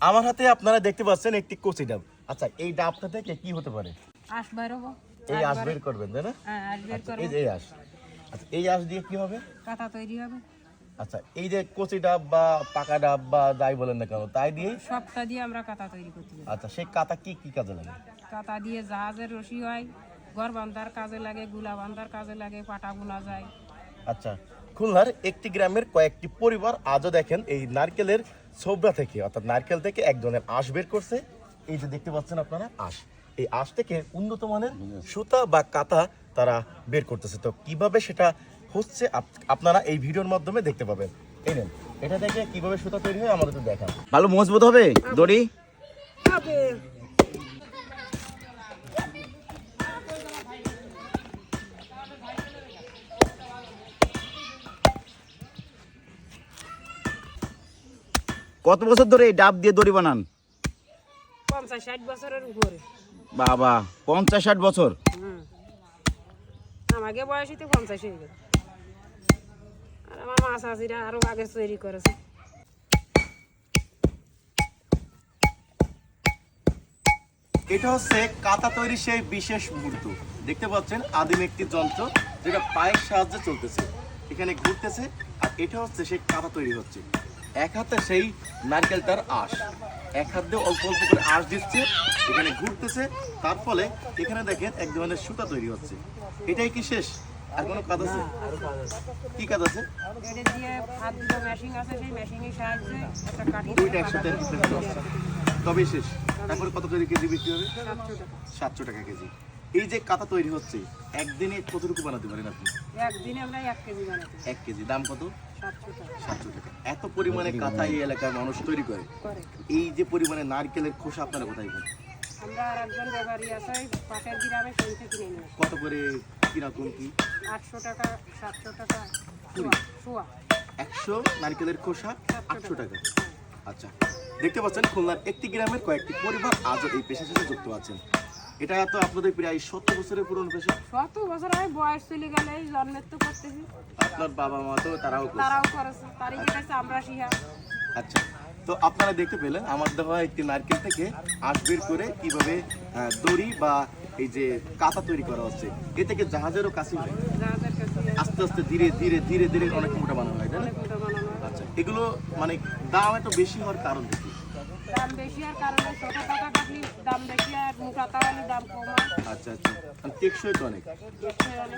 আমার হাতে আপনারা দেখতে পাচ্ছেন একটি কচি ডাব। আচ্ছা এই ডাবটা থেকে কি হতে পারে? আশ এই আঁশ বের করবেন তাই না? হ্যাঁ আচ্ছা, এই যে এই আঁশ। আচ্ছা এই আঁশ দিয়ে কি হবে? কাঁথা তৈরি হবে। আচ্ছা এই যে কচি ডাব বা পাকা ডাব বা যাই বলেন না কেন তাই দিয়ে? সবটা দিয়ে আমরা কাঁথা তৈরি করতে পারি। আচ্ছা সেই কাতা কি কি কাজে লাগে? কাঁথা দিয়ে জাহাজের রশি হয়। ঘর বান্ধার কাজে লাগে গুলা বান্ধার কাজে লাগে পাটা বোনা যায়। আচ্ছা খুলনার একটি গ্রামের কয়েকটি পরিবার আজও দেখেন এই নারকেলের ছোবড়া থেকে অর্থাৎ নারকেল থেকে এক ধরনের আঁশ বের করছে। এই যে দেখতে পাচ্ছেন আপনারা আঁশ। এই আঁশ থেকে উন্নত মানের সুতা বা কাতা তারা বের করতেছে। তো কীভাবে সেটা হচ্ছে আপ- আপনারা এই ভিডিওর মাধ্যমে দেখতে পাবেন। এই নেন এটা থেকে কীভাবে সুতা তৈরি হয় আমাদের তো দেখান। ভালো মজবুত হবে দড়ি? কত বছর ধরে এই ডাব দিয়ে দড়ি বানান? পঞ্চাশ ষাট বছরের উপরে। বাবা পঞ্চাশ ষাট বছর? হুম। আমাকে বয়সীতে পঞ্চাশ হয়ে গেল আর আমার মা চাষিরা আরও আগে তৈরি করেছে। এটা হচ্ছে কাতা তৈরি সেই বিশেষ মুহূর্ত। দেখতে পাচ্ছেন আদিম একটি যন্ত্র যেটা পায়ের সাহায্যে চলতেছে। এখানে ঘুরতেছে আর এটা হচ্ছে সেই কাতা তৈরি হচ্ছে। এক হাতে সেই নারকেলটার আঁশ। এক হাত দিয়ে অল্প অল্প করে আঁশ দিচ্ছে এখানে ঘুরতেছে। তার ফলে এখানে দেখেন এক ধরনের সুতা তৈরি হচ্ছে। এটাই কি শেষ? আর কোনো কাজ আছে? কি কাজ আছে? দুইটা একসাথে হচ্ছে। শেষ। তারপরে কত করে কেজি বিক্রি হবে? সাতশো টাকা কেজি। এই যে কাতা তৈরি হচ্ছে একদিনে কতটুকু বানাতে পারেন আপনি? একদিনে আমরা এক কেজি বানাতে এক কেজি দাম কত? সাতশো টাকা। এত পরিমাণে কাঁথা এই এলাকার মানুষ তৈরি করে। এই যে পরিমাণে নারকেলের খোসা আপনারা কোথায় পান? আমরা আর একজন ব্যাপারী আছে পাশের গ্রামে সেই থেকে কিনে নিয়ে কত করে কীরকম কি? আটশো টাকা সাতশো টাকা কুড়ি। শোয়া একশো নারকেলের খোসা আটশো টাকা। আচ্ছা দেখতে পাচ্ছেন খুলনার একটি গ্রামের কয়েকটি পরিবার আজও এই পেশার সাথে যুক্ত আছেন। এটা তো আপনাদের প্রায় সত্তর বছরের পুরনো পেশা। শত বছর আগে বয়স চলে গেলে জন্মের তো করতেছি। আপনার বাবা মা তো তারাও করছে। তারাও করেছে তারই যেটা আমরা শিহা আচ্ছা তো আপনারা দেখতে পেলেন আমার দেওয়া একটি নারকেল থেকে আঁশ বের করে কীভাবে দড়ি বা এই যে কাঁথা তৈরি করা হচ্ছে। এ থেকে জাহাজেরও কাছে হয় আস্তে আস্তে ধীরে ধীরে ধীরে ধীরে অনেক মোটা বানানো হয় তাই। আচ্ছা এগুলো মানে দাম এত বেশি হওয়ার কারণ দাম বেশি আর কারণে ছোট টেকসই তো অনেক দেখতে অনেক